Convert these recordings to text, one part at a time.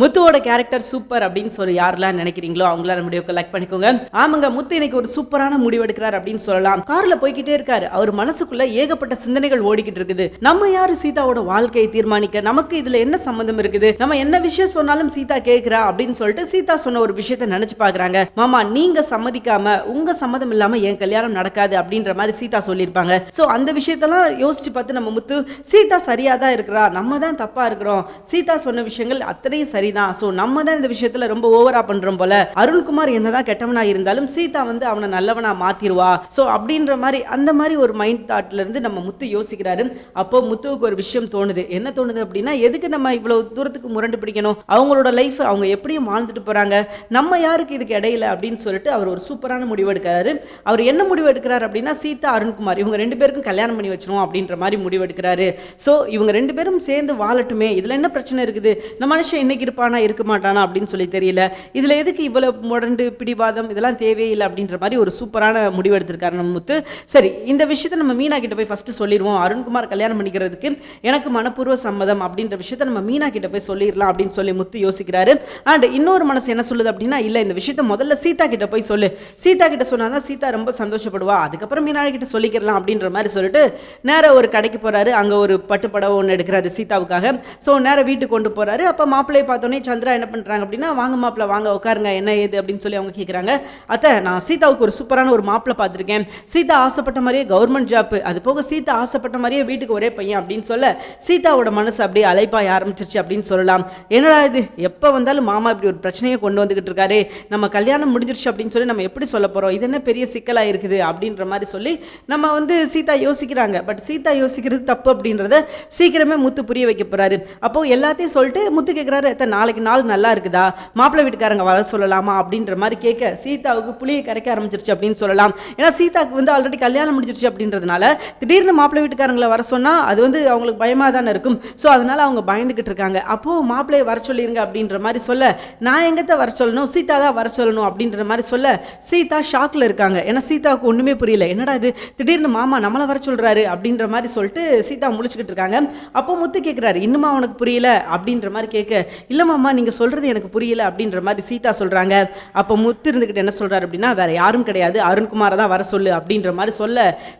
முத்துவோட character super அப்படின்னு சொல்லி யாரெல்லாம் நினைக்கிறீங்களோ அவங்கள நம்முடைய கலெக்ட் பண்ணிக்கோங்க. ஆமாங்க முத்து இன்னைக்கு ஒரு சூப்பரான முடிவு எடுக்கிறார் அப்படின்னு சொல்லலாம். கார்ல போய்கிட்டே இருக்காரு. அவர் மனசுக்குள்ள ஏகப்பட்ட சிந்தனைகள் ஓடிக்கிட்டு இருக்குது. நம்ம யாரு சீதாவோட வாழ்க்கையை தீர்மானிக்க? நமக்கு இதுல என்ன சம்பந்தம் இருக்குது? நம்ம என்ன விஷயம் சொன்னாலும் சீதா கேட்கிறா அப்படின்னு சொல்லிட்டு சீதா சொன்ன ஒரு விஷயத்த நினைச்சு பாக்குறாங்க. மாமா நீங்க சம்மதிக்காம உங்க சம்மதம் இல்லாம என் கல்யாணம் நடக்காது அப்படின்ற மாதிரி சீதா சொல்லியிருப்பாங்க. சோ அந்த விஷயத்தெல்லாம் யோசிச்சு பார்த்து நம்ம முத்து சீதா சரியா தான் இருக்கிறா. நம்ம தான் தப்பா இருக்கிறோம். சீதா சொன்ன விஷயங்கள் அத்தனையும் சரி சரிதான். ஸோ நம்ம தான் இந்த விஷயத்துல ரொம்ப ஓவரா பண்றோம் போல. அருண்குமார் என்னதான் கெட்டவனா இருந்தாலும் சீதா வந்து அவனை நல்லவனா மாத்திருவா. ஸோ அப்படின்ற மாதிரி அந்த மாதிரி ஒரு மைண்ட் தாட்ல இருந்து நம்ம முத்து யோசிக்கிறாரு. அப்போ முத்துவுக்கு ஒரு விஷயம் தோணுது. என்ன தோணுது அப்படின்னா எதுக்கு நம்ம இவ்வளவு தூரத்துக்கு முரண்டு பிடிக்கணும்? அவங்களோட லைஃப் அவங்க எப்படியும் வாழ்ந்துட்டு போறாங்க? நம்ம யாருக்கு இதுக்கு இடையில அப்படின்னு சொல்லிட்டு அவர் ஒரு சூப்பரான முடிவு எடுக்கிறாரு. அவர் என்ன முடிவு எடுக்கிறார் அப்படின்னா சீதா அருண்குமார் இவங்க ரெண்டு பேருக்கும் கல்யாணம் பண்ணி வச்சிருவோம் அப்படின்ற மாதிரி முடிவு எடுக்கிறாரு. ஸோ இவங்க ரெண்டு பேரும் சேர்ந்து வாழட்டுமே. இதுல என்ன பிரச்சனை இருக்குது? நம்ம மனுஷன் இன்னைக்கு இருப்பானா. இருக்க மாட்டானா அப்படின்னு சொல்லி தெரியல. இதில் எதுக்கு இவ்வளோ முரண்டு பிடிவாதம்? இதெல்லாம் தேவையில்லை அப்படின்ற மாதிரி ஒரு சூப்பரான முடிவு எடுத்திருக்காரு நம்ம முத்து. சரி இந்த விஷயத்த நம்ம மீனா கிட்ட போய் ஃபஸ்ட்டு சொல்லிடுவோம். அருண்குமார் கல்யாணம் பண்ணிக்கிறதுக்கு எனக்கு மனப்பூர்வ சம்மதம் அப்படின்ற விஷயத்த நம்ம மீனா கிட்ட போய் சொல்லிடலாம் அப்படின்னு சொல்லி முத்து யோசிக்கிறாரு. அண்ட் இன்னொரு மனசு என்ன சொல்லுது அப்படின்னா இல்லை இந்த விஷயத்த முதல்ல சீதா கிட்ட போய் சொல்லு. சீதா கிட்ட சொன்னாதான் சீதா ரொம்ப சந்தோஷப்படுவா. அதுக்கப்புறம் மீனா கிட்ட சொல்லிக்கிறலாம் அப்படின்ற மாதிரி சொல்லிட்டு நேராக ஒரு கடைக்கு போகிறாரு அங்கே ஒரு பட்டுப்படவை ஒன்று எடுக்கிறாரு சீதாவுக்காக. ஸோ நேராக வீட்டுக்கு கொண்டு போறாரு. அப்ப மாப்பிள்ளையை பார்த்தோன்னே சந்திரா என்ன பண்ணுறாங்க அப்படின்னா வாங்க மாப்பிள்ள வாங்க உட்காருங்க என்ன ஏது? அப்படின்னு சொல்லி அவங்க கேட்குறாங்க அத்தை நான் சீதாவுக்கு ஒரு சூப்பரான ஒரு மாப்பிள்ளை பார்த்துருக்கேன். சீதா ஆசைப்பட்ட மாதிரியே கவர்மெண்ட் ஜாப் அது போக சீதா ஆசைப்பட்ட மாதிரியே வீட்டுக்கு ஒரே பையன் அப்படின்னு சொல்ல சீதாவோட மனசு அப்படியே அலைப்பாய ஆரம்பிச்சிருச்சு அப்படின்னு சொல்லலாம். என்னடா இது? எப்போ வந்தாலும் மாமா இப்படி ஒரு பிரச்சனையை கொண்டு வந்துகிட்டு இருக்காரு. நம்ம கல்யாணம் முடிஞ்சிருச்சு அப்படின்னு சொல்லி நம்ம எப்படி சொல்ல போறோம்? இது என்ன பெரிய சிக்கலாக இருக்குது அப்படின்ற மாதிரி சொல்லி நம்ம வந்து சீதா யோசிக்கிறாங்க. பட் சீதா யோசிக்கிறது தப்பு அப்படின்றத சீக்கிரமே முத்து புரிய வைக்க போறாரு. அப்போ எல்லாத்தையும் சொல்லிட்டு முத்து கேட்குறாரு நாளைக்கு நாள் நல்லா இருக்குதா? மாப்பிள்ளை வீட்டுக்காரங்க வர சொல்லலாமா? அப்படின்ற மாதிரி கேட்க சீதாவுக்கு புளியை கரைக்க ஆரம்பிச்சிருச்சு அப்படின்னு சொல்லலாம். ஏன்னா சீதாவுக்கு வந்து ஆல்ரெடி கல்யாணம் முடிஞ்சிருச்சு அப்படின்றதுனால திடீர்னு மாப்பிள்ளை வீட்டுக்காரங்களை வர சொன்னால் அது வந்து அவங்களுக்கு பயமாக தானே இருக்கும். ஸோ அதனால அவங்க பயந்துக்கிட்டு இருக்காங்க. அப்போது மாப்பிள்ளையை வர சொல்லிருங்க அப்படின்ற மாதிரி சொல்ல நான் எங்கத்த வர சொல்லணும்? சீதா தான் வர சொல்லணும் அப்படின்ற மாதிரி சொல்ல சீதா ஷாக்கில் இருக்காங்க. ஏன்னா சீதாவுக்கு ஒன்றுமே புரியல. என்னடா இது? திடீர்னு மாமா நம்மளை வர சொல்கிறாரு அப்படின்ற மாதிரி சொல்லிட்டு சீதா முழிச்சுக்கிட்டு இருக்காங்க. அப்போ முத்து கேட்குறாரு இன்னுமா அவனுக்கு புரியல? அப்படின்ற மாதிரி கேட்க இல்லை இல்லைம்மா நீங்கள் சொல்கிறது எனக்கு புரியல அப்படின்ற மாதிரி சீதா சொல்கிறாங்க அப்போ முத்து இருந்துக்கிட்டு என்ன சொல்கிறார் அப்படின்னா வேறு யாரும் கிடையாது. அருண்குமாரை தான் வர சொல்லு அப்படின்ற மாதிரி சொல்ல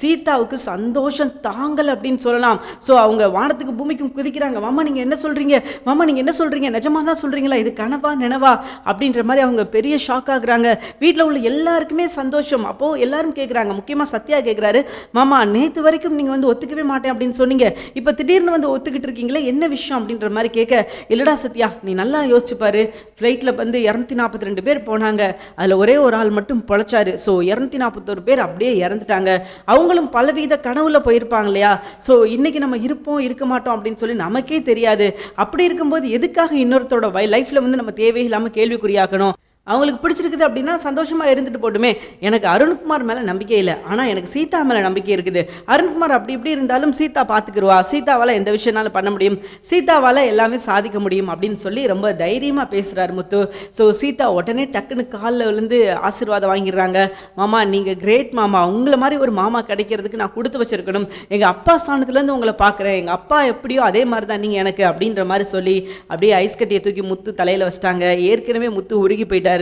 சீதாவுக்கு சந்தோஷம் தாங்கல் அப்படின்னு சொல்லலாம். ஸோ அவங்க வானத்துக்கு பூமிக்கும் குதிக்கிறாங்க. மாமா நீங்கள் என்ன சொல்கிறீங்க மாமா நீங்கள் என்ன சொல்கிறீங்க நிஜமா தான் சொல்கிறீங்களா இது கனவா நினவா? அப்படின்ற மாதிரி அவங்க பெரிய ஷாக் ஆகுறாங்க. வீட்டில் உள்ள எல்லாருக்குமே சந்தோஷம். அப்போது எல்லாரும் கேட்குறாங்க முக்கியமாக சத்யா கேட்குறாரு மாமா நேற்று வரைக்கும் நீங்கள் வந்து ஒத்துக்கவே மாட்டேன் அப்படின்னு சொன்னீங்க. இப்போ திடீர்னு வந்து ஒத்துக்கிட்டு இருக்கீங்களே என்ன விஷயம் அப்படின்ற மாதிரி கேட்க இல்லடா சத்யா நீ நல்லா யோசிச்சுப்பார் ஃப்ளைட்டில் வந்து இரநூத்தி நாற்பத்தி ரெண்டு பேர் போனாங்க. அதில் ஒரே ஒரு ஆள் மட்டும் பொழைச்சாரு. ஸோ இரநூத்தி நாற்பத்தோரு பேர் அப்படியே இறந்துட்டாங்க. அவங்களும் பலவித கனவுல போயிருப்பாங்க இல்லையா? ஸோ இன்றைக்கி நம்ம இருப்போம் இருக்க மாட்டோம் அப்படின்னு சொல்லி நமக்கே தெரியாது. அப்படி இருக்கும்போது எதுக்காக இன்னொருத்தோட வை லைஃப்பில் வந்து நம்ம தேவையில்லாமல் கேள்விக்குறியாக்கணும்? அவங்களுக்கு பிடிச்சிருக்குது அப்படின்னா சந்தோஷமாக இருந்துட்டு போட்டுமே. எனக்கு அருண்குமார் மேலே நம்பிக்கை இல்லை. ஆனால் எனக்கு சீதா மேலே நம்பிக்கை இருக்குது. அருண்குமார் அப்படி இப்படி இருந்தாலும் சீதா பாத்துக்கிருவா. சீதாவால் எந்த விஷயம்னாலும் பண்ண முடியும். சீதாவால் எல்லாமே சாதிக்க முடியும் அப்படின்னு சொல்லி ரொம்ப தைரியமாக பேசுகிறார் முத்து. ஸோ சீதா உடனே டக்குன்னு காலில் விழுந்து ஆசீர்வாதம் வாங்கிடுறாங்க. மாமா நீங்கள் கிரேட் மாமா. உங்களை மாதிரி ஒரு மாமா கிடைக்கிறதுக்கு நான் கொடுத்து வச்சுருக்கணும். எங்கள் அப்பா ஸ்தானத்துலேருந்து உங்களை பார்க்குறேன் எங்கள் அப்பா எப்படியோ அதே மாதிரி தான் நீங்கள் எனக்கு அப்படின்ற மாதிரி சொல்லி அப்படியே ஐஸ் கட்டியை தூக்கி முத்து தலையில் வச்சிட்டாங்க. ஏற்கனவே முத்து உருகி போயிட்டார்.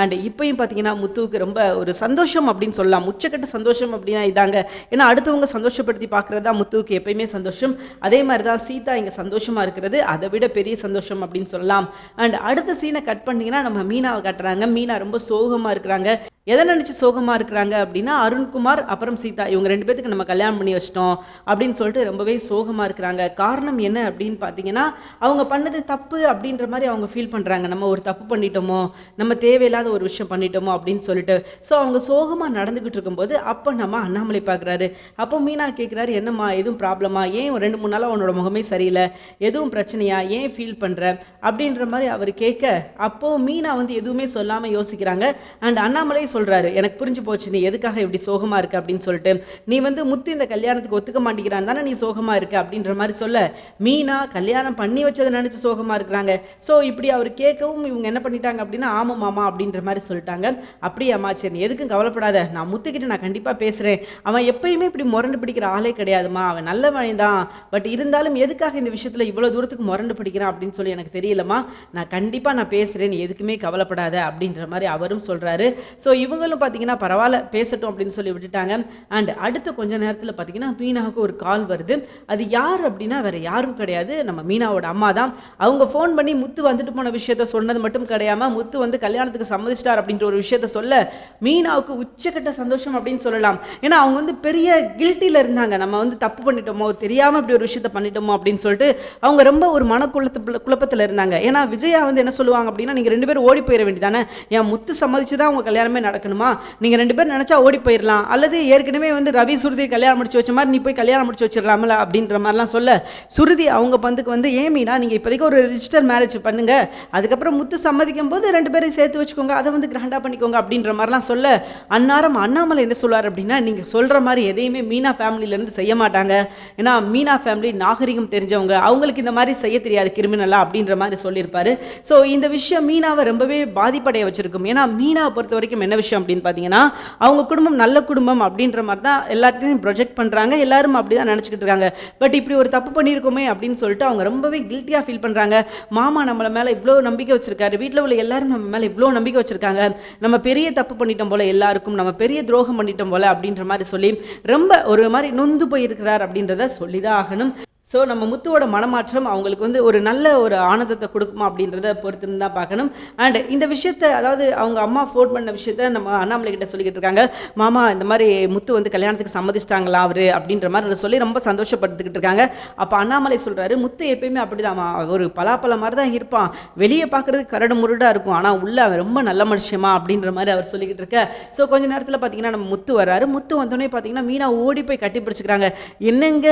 அண்ட் இப்பயும் பார்த்தீங்கன்னா முத்துவுக்கு ரொம்ப ஒரு சந்தோஷம் அப்படின்னு சொல்லலாம். உச்சக்கட்ட சந்தோஷம் அப்படின்னா இதாங்க. ஏன்னா அடுத்தவங்க சந்தோஷப்படுத்தி பார்க்குறது தான் முத்துவுக்கு எப்பயுமே சந்தோஷம். அதே மாதிரி தான் சீதா இங்கே சந்தோஷமா இருக்கிறது. அதை விட பெரிய சந்தோஷம் அப்படின்னு சொல்லலாம். அண்ட் அடுத்த சீனை கட் பண்ணீங்கன்னா நம்ம மீனாவை கட்டுறாங்க. மீனா ரொம்ப சோகமாக இருக்கிறாங்க. எதை நினச்சி சோகமாக இருக்கிறாங்க அப்படின்னா அருண்குமார் அப்புறம் சீதா. இவங்க ரெண்டு பேத்துக்கு நம்ம கல்யாணம் பண்ணி வச்சிட்டோம் அப்படின்னு சொல்லிட்டு ரொம்பவே சோகமாக இருக்கிறாங்க. காரணம் என்ன அப்படின்னு பார்த்தீங்கன்னா அவங்க பண்ணது தப்பு அப்படின்ற மாதிரி அவங்க ஃபீல் பண்ணுறாங்க நம்ம ஒரு தப்பு பண்ணிட்டோமோ நம்ம நம்ம தேவையில்லாத ஒரு விஷயம் பண்ணிட்டோமோ அப்படின்னு சொல்லிட்டு. ஸோ அவங்க சோகமாக நடந்துக்கிட்டு இருக்கும்போது அப்போ நம்ம அண்ணாமலை பார்க்குறாரு அப்போ மீனா கேட்குறாரு என்னம்மா எதுவும் ப்ராப்ளமா ஏன் ஒரு ரெண்டு மூணு நாளாக உன்னோட முகமே சரியில்லை? எதுவும் பிரச்சனையா? ஏன் ஃபீல் பண்ணுற அப்படின்ற மாதிரி அவர் கேட்க அப்போது மீனா வந்து எதுவுமே சொல்லாமல் யோசிக்கிறாங்க. அண்ட் அண்ணாமலை சொல்கிறாரு எனக்கு புரிஞ்சு போச்சு நீ எதுக்காக இப்படி சோகமாக இருக்கு? அப்படின்னு சொல்லிட்டு. நீ வந்து முத்து இந்த கல்யாணத்துக்கு ஒத்துக்க மாட்டேங்கிறான் தானே நீ சோகமாக இருக்க? அப்படின்ற மாதிரி சொல்ல மீனா கல்யாணம் பண்ணி வச்சதை நினச்சி சோகமாக இருக்கிறாங்க. ஸோ இப்படி அவர் கேட்கவும் இவங்க என்ன பண்ணிட்டாங்க அப்படின்னா ஆமாம் மாமா அப்படின்ற மாதிரி சொல்லிட்டாங்க. அப்படியாம்மா சரி நீ எதுக்கும் கவலைப்படாத. நான் முத்துக்கிட்ட நான் கண்டிப்பாக பேசுகிறேன் அவன் எப்பயுமே இப்படி முரண்டு பிடிக்கிற ஆளே கிடையாதுமா அவன் நல்லவன் தான். பட் இருந்தாலும் எதுக்காக இந்த விஷயத்தில் இவ்வளோ தூரத்துக்கு முரண்டு பிடிக்கிறான் அப்படின்னு சொல்லி எனக்கு தெரியலம்மா. நான் கண்டிப்பாக நான் பேசுகிறேன் நீ எதுக்குமே கவலைப்படாத அப்படின்ற மாதிரி அவரும் சொல்கிறாரு ஸோ இவங்களும் பார்த்தீங்கன்னா பரவாயில்ல பேசட்டும் அப்படின்னு சொல்லி விட்டுட்டாங்க. அண்ட் அடுத்து கொஞ்ச நேரத்தில் பார்த்தீங்கன்னா மீனாவுக்கு ஒரு கால் வருது. அது யார் அப்படின்னா வேற யாரும் கிடையாது. நம்ம மீனாவோட அம்மா தான். அவங்க ஃபோன் பண்ணி முத்து வந்துட்டு போன விஷயத்த சொன்னது மட்டும் கிடையாம முத்து வந்து கல்யாணத்துக்கு சம்மதிச்சிட்டார் அப்படின்ற ஒரு விஷயத்த சொல்ல மீனாவுக்கு உச்சக்கட்ட சந்தோஷம் அப்படின்னு சொல்லலாம். ஏன்னா அவங்க வந்து பெரிய கில்ட்டியில் இருந்தாங்க. நம்ம வந்து தப்பு பண்ணிட்டோமோ தெரியாமல் இப்படி ஒரு விஷயத்த பண்ணிட்டோமோ அப்படின்னு சொல்லிட்டு அவங்க ரொம்ப ஒரு மனக்குழத்து குழப்பத்தில் இருந்தாங்க. ஏன்னா விஜயா வந்து என்ன சொல்லுவாங்க அப்படின்னா நீங்கள் ரெண்டு பேரும் ஓடி போயிட வேண்டியதானே? என் முத்து சம்மதிச்சு தான் உங்கள் கல்யாணமே நடக்கணுமா? நீங்கள் ரெண்டு பேரும் நினச்சா ஓடி போயிடலாம் அல்லது ஏற்கனவே வந்து ரவி சுருதி கல்யாணம் முடிச்சு வச்ச மாதிரி நீ போய் கல்யாணம் முடிச்சு வச்சிடலாம்ல அப்படின்ற மாதிரிலாம் சொல்ல சுருதி அவங்க பந்துக்கு வந்து ஏமீனா நீங்கள் இப்போதைக்கு ஒரு ரிஜிஸ்டர் மேரேஜ் பண்ணுங்க. அதுக்கப்புறம் முத்து சம்மதிக்கும் போது ரெண்டு பேரும் சேர்த்து வச்சுக்கோங்க அதை வந்து கிராண்டாக பண்ணிக்கோங்க அப்படின்ற மாதிரிலாம் சொல்ல அன்னாரம் அண்ணாமலை என்ன சொல்வார் அப்படின்னா நீங்கள் சொல்கிற மாதிரி எதையுமே மீனா ஃபேமிலியிலேருந்து செய்ய மாட்டாங்க. ஏன்னா மீனா ஃபேமிலி நாகரிகம் தெரிஞ்சவங்க அவங்களுக்கு இந்த மாதிரி செய்ய தெரியாது கிரிமினலாக அப்படின்ற மாதிரி சொல்லியிருப்பார். ஸோ இந்த விஷயம் மீனாவை ரொம்பவே பாதிப்படைய வச்சுருக்கும். ஏன்னா மீனாவை பொறுத்த வரைக்கும் என்ன விஷயம் அப்படின்னு பார்த்தீங்கன்னா அவங்க குடும்பம் நல்ல குடும்பம் அப்படின்ற மாதிரி தான் எல்லாத்தையும் ப்ரொஜெக்ட் பண்ணுறாங்க எல்லாரும் அப்படி தான் நினச்சிக்கிட்டு இருக்காங்க. பட் இப்படி ஒரு தப்பு பண்ணியிருக்கோமே அப்படின்னு சொல்லிட்டு அவங்க ரொம்பவே கில்ட்டியாக ஃபீல் பண்ணுறாங்க மாமா நம்மளை மேலே இவ்வளோ நம்பிக்கை வச்சுருக்காரு. வீட்டில் உள்ள எல்லாரும் நம்ம மேலே இவ்வளோ நம்பிக்கை வச்சிருக்காங்க. நம்ம பெரிய தப்பு பண்ணிட்டோம் போல எல்லாருக்கும் நம்ம பெரிய துரோகம் பண்ணிட்டோம் போல அப்படின்ற மாதிரி சொல்லி ரொம்ப ஒரு மாதிரி நொந்து போயிருக்கிறார் அப்படின்றத சொல்லி தான் ஆகணும். ஸோ நம்ம முத்துவோட மனமாற்றம் அவங்களுக்கு வந்து ஒரு நல்ல ஒரு ஆனந்தத்தை கொடுக்குமா அப்படின்றத பொறுத்து தான் பார்க்கணும். அண்ட் இந்த விஷயத்த அதாவது அவங்க அம்மா ஃபோன் பண்ண விஷயத்த நம்ம அண்ணாமலை கிட்ட சொல்லிக்கிட்டு இருக்காங்க. மாமா இந்த மாதிரி முத்து வந்து கல்யாணத்துக்கு சம்மதிச்சிட்டாங்களா அவர்? அப்படின்ற மாதிரி சொல்லி ரொம்ப சந்தோஷப்படுத்திக்கிட்டு இருக்காங்க. அப்போ அண்ணாமலை சொல்கிறாரு முத்து எப்பயுமே அப்படிதாம்மா. ஒரு பலாப்பழம் மாதிரி தான் இருப்பான். வெளியே பார்க்கறதுக்கு கரடு முருடாக இருக்கும். ஆனால் உள்ள அவன் ரொம்ப நல்ல மனுஷமா அப்படின்ற மாதிரி அவர் சொல்லிக்கிட்டு இருக்க. ஸோ கொஞ்ச நேரத்தில் பார்த்தீங்கன்னா நம்ம முத்து வர்றாரு. முத்து வந்தோடனே பார்த்தீங்கன்னா மீனா ஓடி போய் கட்டி பிடிச்சிக்கிறாங்க. என்னங்க?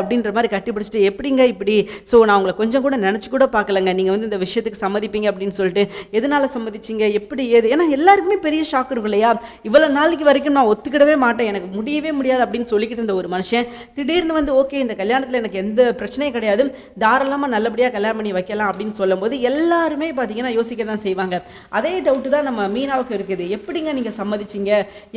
அப்படின்ற மாதிரி கட்டி கட்டி பிடிச்சிட்டு எப்படிங்க இப்படி? ஸோ நான் உங்களை கொஞ்சம் கூட நினச்சி கூட பார்க்கலங்க. நீங்கள் வந்து இந்த விஷயத்துக்கு சம்மதிப்பீங்க அப்படின்னு சொல்லிட்டு எதனால சம்மதிச்சீங்க? எப்படி ஏது? ஏன்னா எல்லாருக்குமே பெரிய ஷாக் இருக்கும் இல்லையா? இவ்வளோ நாளைக்கு வரைக்கும் நான் ஒத்துக்கிடவே மாட்டேன். எனக்கு முடியவே முடியாது அப்படின்னு சொல்லிக்கிட்டு இருந்த ஒரு மனுஷன் திடீர்னு வந்து ஓகே இந்த கல்யாணத்தில் எனக்கு எந்த பிரச்சனையும் கிடையாது. தாராளமாக நல்லபடியாக கல்யாணம் பண்ணி வைக்கலாம் அப்படின்னு சொல்லும்போது எல்லாருமே பார்த்தீங்கன்னா யோசிக்க தான் செய்வாங்க. அதே டவுட்டு தான் நம்ம மீனாவுக்கு இருக்குது. எப்படிங்க நீங்கள் சம்மதிச்சீங்க?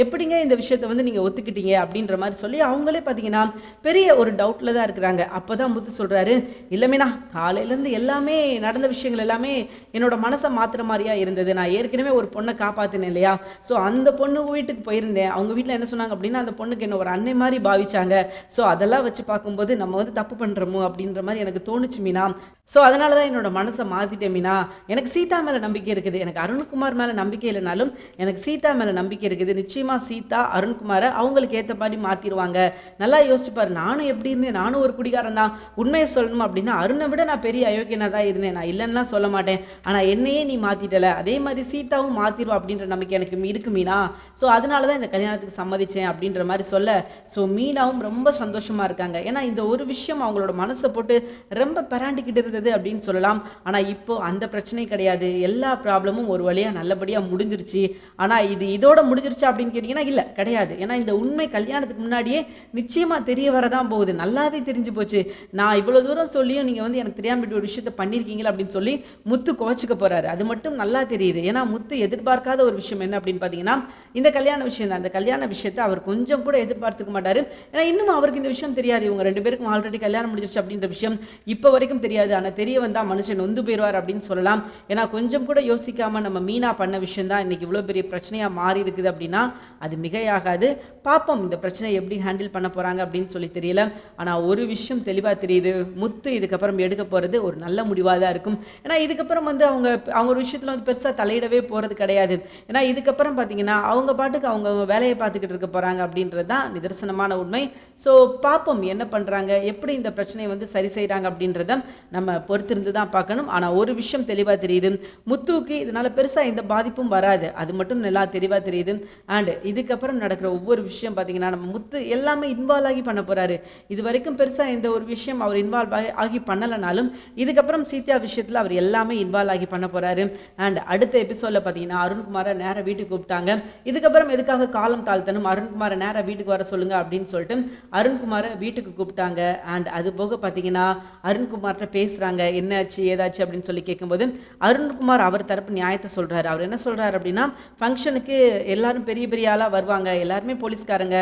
எப்படிங்க இந்த விஷயத்தை வந்து நீங்கள் ஒத்துக்கிட்டீங்க? அப்படின்ற மாதிரி சொல்லி அவங்களே பார்த்தீங்கன்னா பெரிய ஒரு டவுட்டில் தான் இருக்கிறாங்க. அப்போ தான் முத்து சொல்கிறாரு இல்லை மீனா காலையிலேருந்து எல்லாமே நடந்த விஷயங்கள் எல்லாமே என்னோட மனசை மாற்றுற மாதிரியா இருந்தது. நான் ஏற்கனவே ஒரு பொண்ணை காப்பாற்றினேன் இல்லையா? ஸோ அந்த பொண்ணு வீட்டுக்கு போயிருந்தேன். அவங்க வீட்டில் என்ன சொன்னாங்க அப்படின்னா அந்த பொண்ணுக்கு என்ன ஒரு அன்னை மாதிரி பாவிச்சாங்க. ஸோ அதெல்லாம் வச்சு பார்க்கும்போது நம்ம வந்து தப்பு பண்ணுறோமோ அப்படின்ற மாதிரி எனக்கு தோணுச்சு மீனா. ஸோ அதனால தான் என்னோட மனசை மாற்றிட்டேன் மீனா. எனக்கு சீதா மேலே நம்பிக்கை இருக்குது. எனக்கு அருண்குமார் மேலே நம்பிக்கை இல்லைனாலும் எனக்கு சீதா மேலே நம்பிக்கை இருக்குது. நிச்சயமாக சீதா அருண்குமாரை அவங்களுக்கு ஏற்ற மாதிரி மாற்றிடுவாங்க நல்லா யோசிச்சுப்பார் நானும் எப்படி இருந்தேன்? நானும் ஒரு அயோக்கியக்காரன் தான். உண்மையை சொல்லணும் அப்படின்னா அருணை விட நான் பெரிய அயோக்கியனாக தான் இருந்தேன். நான் இல்லைன்னா சொல்ல மாட்டேன். ஆனால் என்னையே நீ மாற்றிட்டல அதே மாதிரி சீதாவும் மாற்றிடுவா அப்படின்ற நம்பிக்கை எனக்கு இருக்கு மீனா. ஸோ அதனால தான் இந்த கல்யாணத்துக்கு சம்மதிச்சேன் அப்படின்ற மாதிரி சொல்ல. ஸோ மீனாவும் ரொம்ப சந்தோஷமாக இருக்காங்க. ஏன்னா இந்த ஒரு விஷயம் அவங்களோட மனசை போட்டு ரொம்ப பராண்டிக்கிட்டு இருந்தது அப்படின்னு சொல்லலாம். ஆனால் இப்போ அந்த பிரச்சனை கிடையாது. எல்லா ப்ராப்ளமும் ஒரு வழியாக நல்லபடியாக முடிஞ்சிருச்சு. ஆனால் இது இதோட முடிஞ்சிருச்சு அப்படின்னு கேட்டிங்கன்னா இல்லை கிடையாது. ஏன்னா இந்த உண்மை கல்யாணத்துக்கு முன்னாடியே நிச்சயமாக தெரிய வரதான் போகுது. நல்லாவே தெரிஞ்சு போச்சு. நான் இவ்வளோ தூரம் சொல்லியும் நீங்கள் வந்து எனக்கு தெரியாமல் இப்படி ஒரு விஷயத்த பண்ணியிருக்கீங்களா அப்படின்னு சொல்லி முத்து குவச்சிக்க போகிறாரு அது மட்டும் நல்லா தெரியுது. ஏன்னா முத்து எதிர்பார்க்காத ஒரு விஷயம் என்ன அப்படின்னு பார்த்தீங்கன்னா இந்த கல்யாண விஷயம் தான் அந்த கல்யாண விஷயத்தை அவர் கொஞ்சம் கூட எதிர்பார்த்துக்க மாட்டார். ஏன்னா இன்னும் அவருக்கு இந்த விஷயம் தெரியாது. இவங்க ரெண்டு பேருக்கும் ஆல்ரெடி கல்யாணம் முடிஞ்சிருச்சு அப்படின்ற விஷயம் இப்போ வரைக்கும் தெரியாது. ஆனால் தெரிய வந்தால் மனுஷன் நொந்து போயிடுவார் அப்படின்னு சொல்லலாம். ஏன்னா கொஞ்சம் கூட யோசிக்காமல் நம்ம மீனா பண்ண விஷயம் தான் இன்றைக்கி இவ்வளோ பெரிய பிரச்சனையாக மாறி இருக்குது அப்படின்னா அது மிகையாகாது. பார்ப்போம் இந்த பிரச்சனையை எப்படி ஹேண்டில் பண்ண போகிறாங்க அப்படின்னு சொல்லி தெரியல. ஆனால் ஒரு விஷயம் தெளிவாக தெரியுது. முத்து இதுக்கப்புறம் எடுக்க போகிறது ஒரு நல்ல முடிவாக தான் இருக்கும். ஏன்னா இதுக்கப்புறம் வந்து அவங்க அவங்க ஒரு விஷயத்தில் வந்து பெருசாக தலையிடவே போகிறது கிடையாது. ஏன்னா இதுக்கப்புறம் பார்த்தீங்கன்னா அவங்க பாட்டுக்கு அவங்க வேலையை பார்த்துக்கிட்டு இருக்க போகிறாங்க அப்படின்றது தான் நிதர்சனமான உண்மை. ஸோ பார்ப்போம் என்ன பண்ணுறாங்க எப்படி இந்த பிரச்சனையை வந்து சரி செய்கிறாங்க அப்படின்றத நம்ம பொறுத்திருந்து தான் பார்க்கணும். ஆனால் ஒரு விஷயம் தெளிவாக தெரியுது. முத்துவுக்கு இதனால் பெருசாக எந்த பாதிப்பும் வராது. அது மட்டும் நல்லா தெளிவாக தெரியுது. அண்ட் இதுக்கப்புறம் நடக்கிற ஒவ்வொரு விஷயம் பார்த்தீங்கன்னா நம்ம முத்து எல்லாமே இன்வால்வ் ஆகி பண்ண போகிறாரு இது வரைக்கும் பெருசாக எந்த ஒரு விஷயம் அவர் இன்வால்வ் ஆகி ஆகி பண்ணலைனாலும் இதுக்கப்புறம் சீத்தியா விஷயத்தில் அவர் எல்லாமே இன்வால்வ் ஆகி பண்ண போகிறாரு அண்ட் அடுத்த எபிசோடில் பார்த்தீங்கன்னா அருண்குமாரை நேராக வீட்டுக்கு கூப்பிட்டாங்க. இதுக்கப்புறம் எதுக்காக காலம் தாழ்த்தணும்? அருண்குமாரை நேராக வீட்டுக்கு வர சொல்லுங்கள் அப்படின்னு சொல்லிட்டு அருண்குமாரை வீட்டுக்கு கூப்பிட்டாங்க. அண்ட் அது போக பார்த்தீங்கன்னா அருண்குமார்கிட்ட பேசுகிறாங்க என்னாச்சு ஏதாச்சு அப்படின்னு சொல்லி கேட்கும்போது அருண்குமார் அவர் தரப்பு நியாயத்தை சொல்கிறாரு அவர் என்ன சொல்கிறாரு அப்படின்னா ஃபங்க்ஷனுக்கு எல்லாரும் பெரிய பெரிய ஆளாக வருவாங்க. எல்லாருமே போலீஸ்காரங்க.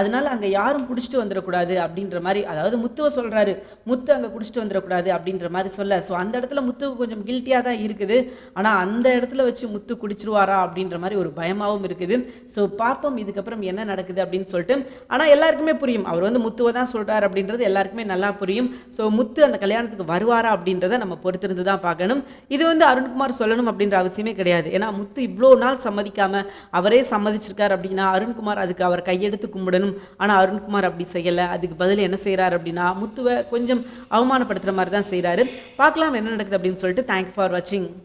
அதனால அங்கே யாரும் பிடிச்சிட்டு வந்துடக்கூடாது அப்படின்ற மாதிரி அதாவது முத்துவ சொல்கிறாரு முத்து அங்கே குடிச்சிட்டு வந்துடக்கூடாது அப்படின்ற மாதிரி சொல்ல. ஸோ அந்த இடத்துல முத்து கொஞ்சம் கில்ட்டியாக தான் இருக்குது. ஆனால் அந்த இடத்துல வச்சு முத்து குடிச்சிருவாரா அப்படின்ற மாதிரி ஒரு பயமாகவும் இருக்குது. ஸோ பார்ப்போம் இதுக்கப்புறம் என்ன நடக்குது அப்படின்னு சொல்லிட்டு. ஆனால் எல்லாருக்குமே புரியும். அவர் வந்து முத்துவை தான் சொல்கிறார் அப்படின்றது எல்லாருக்குமே நல்லா புரியும். ஸோ முத்து அந்த கல்யாணத்துக்கு வருவாரா அப்படின்றத நம்ம பொறுத்திருந்து தான் பார்க்கணும். இது வந்து அருண்குமார் சொல்லணும் அப்படின்ற அவசியமே கிடையாது. ஏன்னா முத்து இவ்வளோ நாள் சம்மதிக்காமல் அவரே சம்மதிச்சிருக்கார் அப்படின்னா அருண்குமார் அதுக்கு அவர் கையெடுத்து கும்பிடணும். ஆனால் அருண்குமார் அப்படி செய்யலை. அதுக்கு பதில் என்ன செய்கிறார் அப்படின்னா முத்துவை கொஞ்சம் அவமானப்படுத்துகிற மாதிரி தான் செய்கிறாரு பார்க்கலாம் என்ன நடக்குது அப்படின்னு சொல்லிட்டு தேங்க் ஃபார் வாட்சிங்